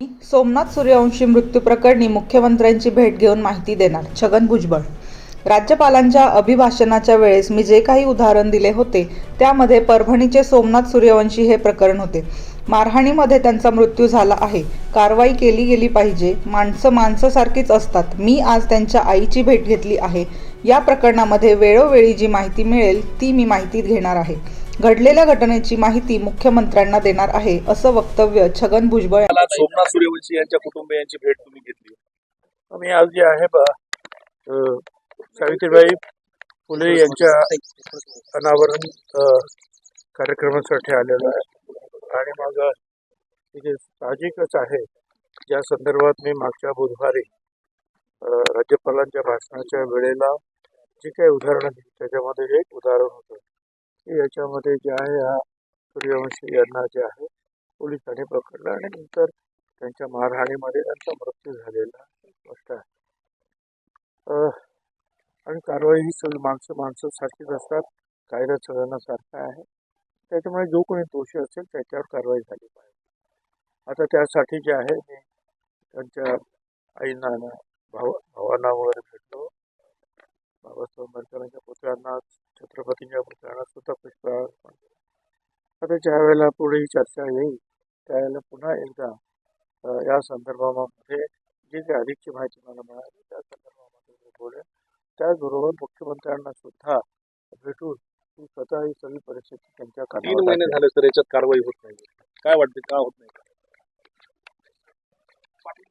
सोमनाथ सूर्यवंशी मृत्यू प्रकरणी मुख्यमंत्र्यांची भेट घेऊन माहिती देणार छगन भुजबळ. राज्यपालांच्या अभिभाषणाच्या वेळेस मी जे काही उदाहरण दिले होते त्यामध्ये परभणीचे सोमनाथ सूर्यवंशी हे प्रकरण होते. मारहाणीमध्ये त्यांचा मृत्यू झाला आहे. कारवाई केली गेली पाहिजे. माणसं माणसासारखीच असतात. मी आज त्यांच्या आईची भेट घेतली आहे. या प्रकरणामध्ये वेळोवेळी जी माहिती मिळेल ती मी माहिती घेणार आहे. घडलेल्या घटनेची माहिती मुख्यमंत्र्यांना देणार आहे असं वक्तव्य छगन भुजबळ सोमनाथ सूर्यवंशी यांच्या कुटुंबियांची भेट तुम्ही घेतली. आम्ही आज जे आहे बा सावित्रीबाई फुले यांच्या अनावरण कार्यक्रमासाठी आलेलो आहे. आणि मग तिथे साहजिकच आहे ज्या संदर्भात मी मागच्या बुधवारी राज्यपालांच्या भाषणाच्या वेळेला जी काही उदाहरणं दिली त्याच्यामध्ये एक उदाहरण होतं. याच्यामध्ये जे आहे हा सूर्यवंशी यांना जे आहे पोलिसांनी पकडलं आणि नंतर त्यांच्या मारहाणीमध्ये त्यांचा मृत्यू झालेला स्पष्ट आहे. आणि कारवाई ही सगळी माणसं माणसं सारखीच असतात कायदा चढवण्यासारखा आहे. त्याच्यामुळे जो कोणी दोषी असेल त्याच्यावर कारवाई झाली पाहिजे. आता त्यासाठी जे आहे मी त्यांच्या आईंना भावा भाव भावांना वगैरे भेटलो. आंबेडकरांच्या पुतळ्यांना छत्रपतींच्या पुतळ्यांना सुद्धा पुष्प अर्पण केलं. आता ज्या वेळेला पुढे ही चर्चा येईल त्यावेळेला पुन्हा एकदा या संदर्भामध्ये जी काही अधिकची माहिती मला मिळाली त्या संदर्भामध्ये मी बोलेन त्याचबरोबर मुख्यमंत्र्यांना सुद्धा भेटून स्वतः ही सगळी परिस्थिती त्यांच्या तीन महिने. झाले सर याच्यात कारवाई होत नाही काय वाटते का होत नाही